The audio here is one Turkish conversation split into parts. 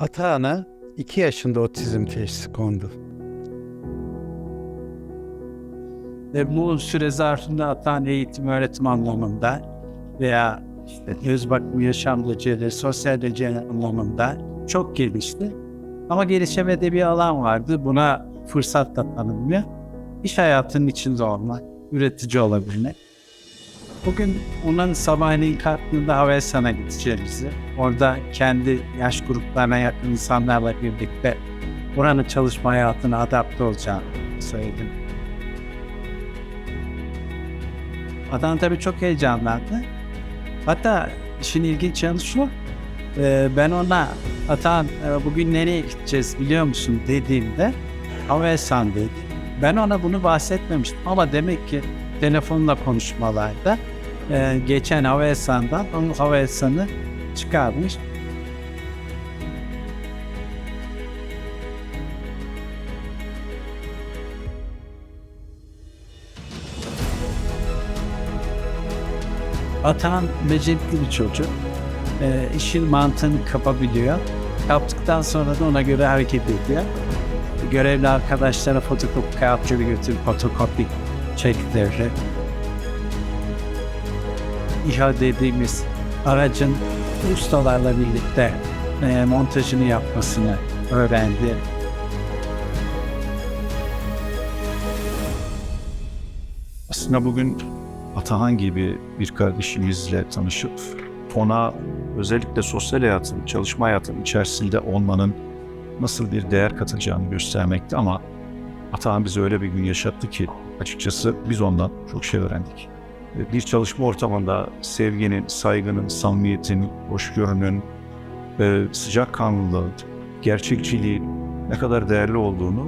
Atağan'a 2 yaşında otizm teşhisi kondu. Ve bu süre zarfında Atan eğitim öğretim anlamında veya işte öz bakım yaşam becerileri, sosyal beceriler anlamında çok gelişti. Ama gelişemediği bir alan vardı. Buna fırsat da tanınmıyor. İş hayatının içinde olmak, üretici olabilmek. Bugün onun sabahleyin kalktığında Havelsan'a gideceğimizi, orada kendi yaş gruplarına yakın insanlarla birlikte buranın çalışma hayatına adapte olacağını söyledim. Adam tabii çok heyecanlandı. Hatta işin ilginç yanı şu, e, ben ona Atan e, bugün nereye gideceğiz biliyor musun dediğimde Havelsan dedi. Ben ona bunu bahsetmemiştim ama demek ki telefonla konuşmalarda e, geçen Havelsan'dan onun Havelsan'ı çıkarmış. Atan becerikli bir çocuk. E, işin mantığını kapabiliyor. Kaptıktan sonra da ona göre hareket ediyor. Görevli arkadaşlara fotokopi kağıtları götürüp fotokopi çektirir. İHA dediğimiz aracın ustalarla birlikte e, montajını yapmasını öğrendi. Aslında bugün Atahan gibi bir kardeşimizle tanışıp ona özellikle sosyal hayatın, çalışma hayatının içerisinde olmanın nasıl bir değer katacağını göstermekti ama Atahan bize öyle bir gün yaşattı ki açıkçası biz ondan çok şey öğrendik. Bir çalışma ortamında sevginin, saygının, samimiyetin, hoşgörünün, e, sıcakkanlılığın, gerçekçiliğin ne kadar değerli olduğunu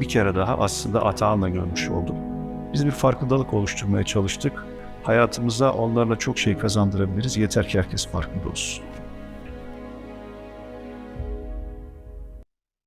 bir kere daha aslında Atahan'la görmüş oldum. Biz bir farkındalık oluşturmaya çalıştık. Hayatımıza onlarla çok şey kazandırabiliriz. Yeter ki herkes farkında olsun.